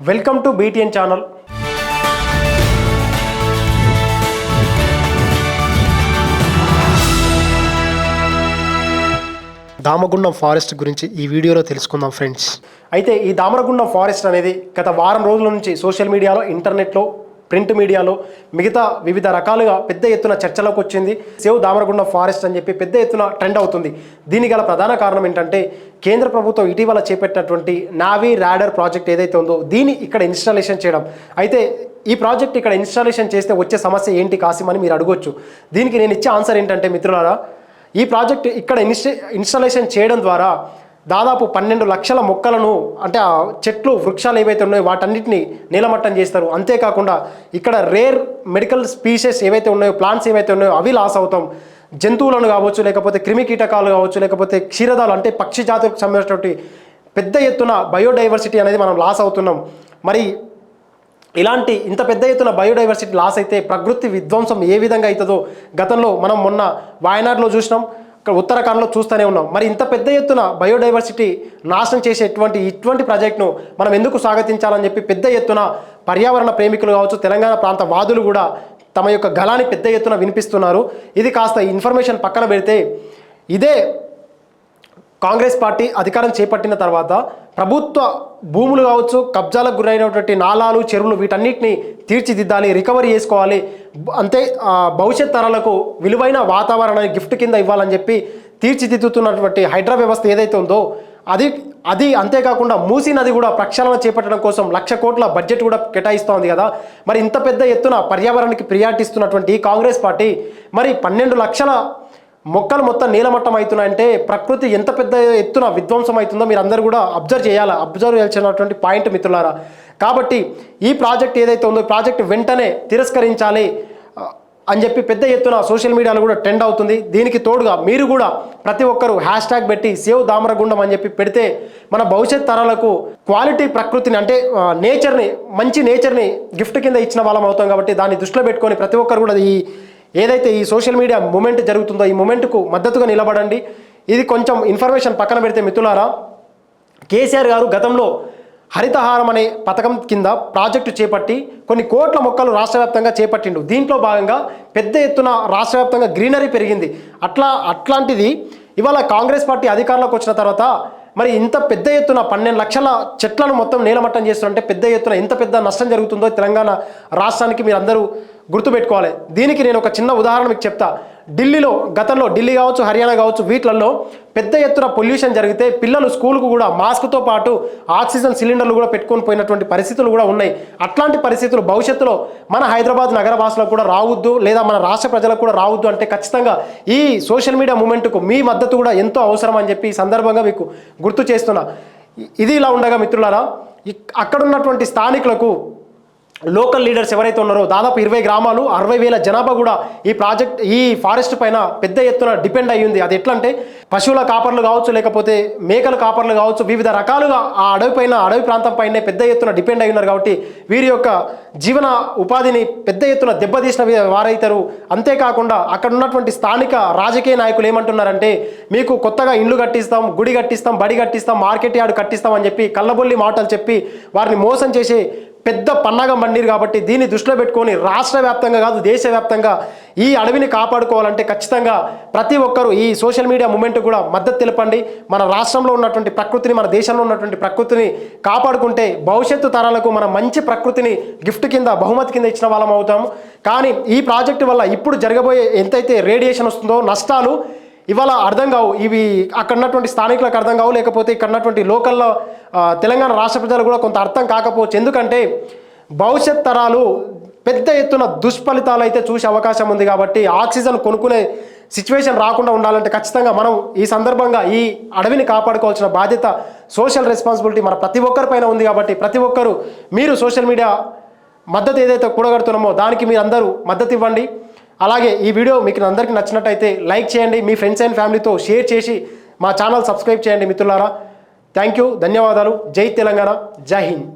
Welcome to BTN channel. Damagundam forest గురించి ఈ వీడియోలో తెలుసుకుందాం ఫ్రెండ్స్. అయితే ఈ దామరగుండం ఫారెస్ట్ అనేది గత వారం రోజుల నుంచి సోషల్ మీడియాలో ఇంటర్నెట్లో ప్రింట్ మీడియాలో మిగతా వివిధ రకాలుగా పెద్ద ఎత్తున చర్చలోకి వచ్చింది. సేవ్ దామరగుండ ఫారెస్ట్ అని చెప్పి పెద్ద ఎత్తున ట్రెండ్ అవుతుంది. దీనికి గల ప్రధాన కారణం ఏంటంటే కేంద్ర ప్రభుత్వం ఇటీవల చేపట్టినటువంటి నావీ రాడర్ ప్రాజెక్ట్ ఏదైతే ఉందో దీన్ని ఇక్కడ ఇన్స్టాలేషన్ చేయడం. అయితే ఈ ప్రాజెక్ట్ ఇక్కడ ఇన్స్టాలేషన్ చేస్తే వచ్చే సమస్య ఏంటి కాసిమని మీరు అడగొచ్చు. దీనికి నేను ఇచ్చే ఆన్సర్ ఏంటంటే మిత్రులారా ఈ ప్రాజెక్ట్ ఇక్కడ ఇన్స్ట ఇన్స్టాలేషన్ చేయడం ద్వారా దాదాపు పన్నెండు లక్షల మొక్కలను అంటే ఆ చెట్లు వృక్షాలు ఏవైతే ఉన్నాయో వాటన్నిటిని నీలమట్టం చేస్తారు. అంతేకాకుండా ఇక్కడ రేర్ మెడికల్ స్పీషెస్ ఏవైతే ఉన్నాయో ప్లాంట్స్ ఏవైతే ఉన్నాయో అవి లాస్ అవుతాం. జంతువులను కావచ్చు లేకపోతే క్రిమి కీటకాలు కావచ్చు లేకపోతే క్షీరదాలు అంటే పక్షి జాతులకు సంబంధించినటువంటి పెద్ద ఎత్తున బయోడైవర్సిటీ అనేది మనం లాస్ అవుతున్నాం. మరి ఇలాంటి ఇంత పెద్ద ఎత్తున బయోడైవర్సిటీ లాస్ అయితే ప్రకృతి విధ్వంసం ఏ విధంగా అవుతుందో గతంలో మనం మొన్న వాయనాడులో చూసినాం. ఇక్కడ ఉత్తరాఖండ్లో చూస్తూనే ఉన్నాం. మరి ఇంత పెద్ద ఎత్తున బయోడైవర్సిటీ నాశనం చేసేటువంటి ఇటువంటి ప్రాజెక్టును మనం ఎందుకు స్వాగతించాలని చెప్పి పెద్ద ఎత్తున పర్యావరణ ప్రేమికులు కావచ్చు తెలంగాణ ప్రాంత వాదులు కూడా తమ యొక్క గలాన్ని పెద్ద ఎత్తున వినిపిస్తున్నారు. ఇది కాస్త ఇన్ఫర్మేషన్ పక్కన పెడితే ఇదే కాంగ్రెస్ పార్టీ అధికారం చేపట్టిన తర్వాత ప్రభుత్వ భూములు కావచ్చు కబ్జాలకు గురైనటువంటి నాలాలు చెరువులు వీటన్నిటిని తీర్చిదిద్దాలి రికవరీ చేసుకోవాలి. అంతే భవిష్యత్ తరాలకు విలువైన వాతావరణాన్ని గిఫ్ట్ కింద ఇవ్వాలని చెప్పి తీర్చిదిద్దుతున్నటువంటి హైడ్రా వ్యవస్థ ఏదైతే ఉందో అది అది అంతేకాకుండా మూసీ నది కూడా ప్రక్షాళన చేపట్టడం కోసం లక్ష కోట్ల బడ్జెట్ కూడా కేటాయిస్తోంది కదా. మరి ఇంత పెద్ద ఎత్తున పర్యావరణానికి ప్రియారిటీ ఇస్తున్నటువంటి ఈ కాంగ్రెస్ పార్టీ మరి పన్నెండు లక్షల మొక్కలు మొత్తం నీలమట్టం అవుతున్నాయంటే ప్రకృతి ఎంత పెద్ద ఎత్తున విధ్వంసం అవుతుందో మీరు అందరూ కూడా అబ్జర్వ్ చేయాలి? అబ్జర్వ్ చేయాల్సినటువంటి పాయింట్ మిత్రులారా. కాబట్టి ఈ ప్రాజెక్ట్ ఏదైతే ఉందో ఈ ప్రాజెక్ట్ వెంటనే తిరస్కరించాలి అని చెప్పి పెద్ద ఎత్తున సోషల్ మీడియాలో కూడా ట్రెండ్ అవుతుంది. దీనికి తోడుగా మీరు కూడా ప్రతి ఒక్కరు హ్యాష్ ట్యాగ్ పెట్టి సేవ్ దామరగుండం అని చెప్పి పెడితే మన భవిష్యత్ తరాలకు క్వాలిటీ ప్రకృతిని అంటే నేచర్ని మంచి నేచర్ని గిఫ్ట్ కింద ఇచ్చిన వాళ్ళం అవుతాం కాబట్టి దాన్ని దృష్టిలో పెట్టుకొని ప్రతి ఒక్కరు కూడా ఈ ఏదైతే ఈ సోషల్ మీడియా మూమెంట్ జరుగుతుందో ఈ మూమెంట్కు మద్దతుగా నిలబడండి. ఇది కొంచెం ఇన్ఫర్మేషన్ పక్కన పెడితే మిత్రులారా కేసీఆర్ గారు గతంలో హరితహారం అనే పథకం కింద ప్రాజెక్టు చేపట్టి కొన్ని కోట్ల మొక్కలు రాష్ట్ర వ్యాప్తంగా చేపట్టిండు. దీంట్లో భాగంగా పెద్ద ఎత్తున రాష్ట్ర వ్యాప్తంగా గ్రీనరీ పెరిగింది. అట్లా అట్లాంటిది ఇవాళ కాంగ్రెస్ పార్టీ అధికారంలోకి వచ్చిన తర్వాత మరి ఇంత పెద్ద ఎత్తున పన్నెండు లక్షల చెట్లను మొత్తం నీలమట్టం చేస్తుంటే పెద్ద ఎత్తున ఎంత పెద్ద నష్టం జరుగుతుందో తెలంగాణ రాష్ట్రానికి మీరు అందరూ గుర్తుపెట్టుకోవాలి. దీనికి నేను ఒక చిన్న ఉదాహరణ మీకు చెప్తా. ఢిల్లీలో గతంలో ఢిల్లీ కావచ్చు హర్యానా కావచ్చు వీటిలలో పెద్ద ఎత్తున పొల్యూషన్ జరిగితే పిల్లలు స్కూల్కు కూడా మాస్క్తో పాటు ఆక్సిజన్ సిలిండర్లు కూడా పెట్టుకొని పోయినటువంటి పరిస్థితులు కూడా ఉన్నాయి. అట్లాంటి పరిస్థితులు భవిష్యత్తులో మన హైదరాబాద్ నగర వాసులకు కూడా రావద్దు లేదా మన రాష్ట్ర ప్రజలకు కూడా రావద్దు అంటే ఖచ్చితంగా ఈ సోషల్ మీడియా మూమెంట్కు మీ మద్దతు కూడా ఎంతో అవసరం అని చెప్పి ఈ సందర్భంగా మీకు గుర్తు చేస్తున్నా. ఇది ఇలా ఉండగా మిత్రులారా అక్కడున్నటువంటి స్థానికులకు లోకల్ లీడర్స్ ఎవరైతే ఉన్నారో దాదాపు ఇరవై గ్రామాలు అరవై వేల జనాభా కూడా ఈ ప్రాజెక్ట్ ఈ ఫారెస్ట్ పైన పెద్ద ఎత్తున డిపెండ్ అయ్యి ఉంది అది ఎట్లా అంటే పశువుల కాపర్లు కావచ్చు లేకపోతే మేకల కాపర్లు కావచ్చు వివిధ రకాలుగా ఆ అడవి పైన అడవి ప్రాంతం పైనే పెద్ద ఎత్తున డిపెండ్ అయి ఉన్నారు కాబట్టి వీరి యొక్క జీవన ఉపాధిని పెద్ద ఎత్తున దెబ్బతీసిన వారైతారు. అంతేకాకుండా అక్కడ ఉన్నటువంటి స్థానిక రాజకీయ నాయకులు ఏమంటున్నారంటే మీకు కొత్తగా ఇండ్లు కట్టిస్తాం గుడి కట్టిస్తాం బడి కట్టిస్తాం మార్కెట్ యార్డు కట్టిస్తాం అని చెప్పి కళ్ళబొల్లి మాటలు చెప్పి వారిని మోసం చేసే పెద్ద పన్నాగం బండిరు కాబట్టి దీన్ని దృష్టిలో పెట్టుకొని రాష్ట్ర వ్యాప్తంగా కాదు దేశవ్యాప్తంగా ఈ అడవిని కాపాడుకోవాలంటే ఖచ్చితంగా ప్రతి ఒక్కరూ ఈ సోషల్ మీడియా మూమెంట్ కూడా మద్దతు తెలపండి. మన రాష్ట్రంలో ఉన్నటువంటి ప్రకృతిని మన దేశంలో ఉన్నటువంటి ప్రకృతిని కాపాడుకుంటే భవిష్యత్తు తరాలకు మన మంచి ప్రకృతిని గిఫ్ట్ కింద బహుమతి కింద ఇచ్చిన వాళ్ళం అవుతాము కానీ ఈ ప్రాజెక్టు వల్ల ఇప్పుడు జరగబోయే ఎంతైతే రేడియేషన్ వస్తుందో నష్టాలు ఇవాళ అర్థం కావు. ఇవి అక్కడ ఉన్నటువంటి స్థానికులకు అర్థం కావు లేకపోతే ఇక్కడ ఉన్నటువంటి లోకల్లో తెలంగాణ రాష్ట్ర ప్రజలు కూడా కొంత అర్థం కాకపోవచ్చు. ఎందుకంటే భవిష్యత్ తరాలు పెద్ద ఎత్తున దుష్ఫలితాలు అయితే చూసే అవకాశం ఉంది కాబట్టి ఆక్సిజన్ కొనుక్కునే సిచ్యువేషన్ రాకుండా ఉండాలంటే ఖచ్చితంగా మనం ఈ సందర్భంగా ఈ అడవిని కాపాడుకోవాల్సిన బాధ్యత సోషల్ రెస్పాన్సిబిలిటీ మన ప్రతి ఒక్కరిపైన ఉంది కాబట్టి ప్రతి ఒక్కరూ మీరు సోషల్ మీడియా మద్దతు ఏదైతే కూడగడుతున్నామో దానికి మీరు అందరూ మద్దతు ఇవ్వండి. అలాగే ఈ వీడియో మీకు అందరికీ నచ్చినట్టయితే లైక్ చేయండి మీ ఫ్రెండ్స్ అండ్ ఫ్యామిలీతో షేర్ చేసి మా ఛానల్ సబ్స్క్రైబ్ చేయండి మిత్రులారా. థ్యాంక్ యూ ధన్యవాదాలు. జై తెలంగాణ జై హింద్.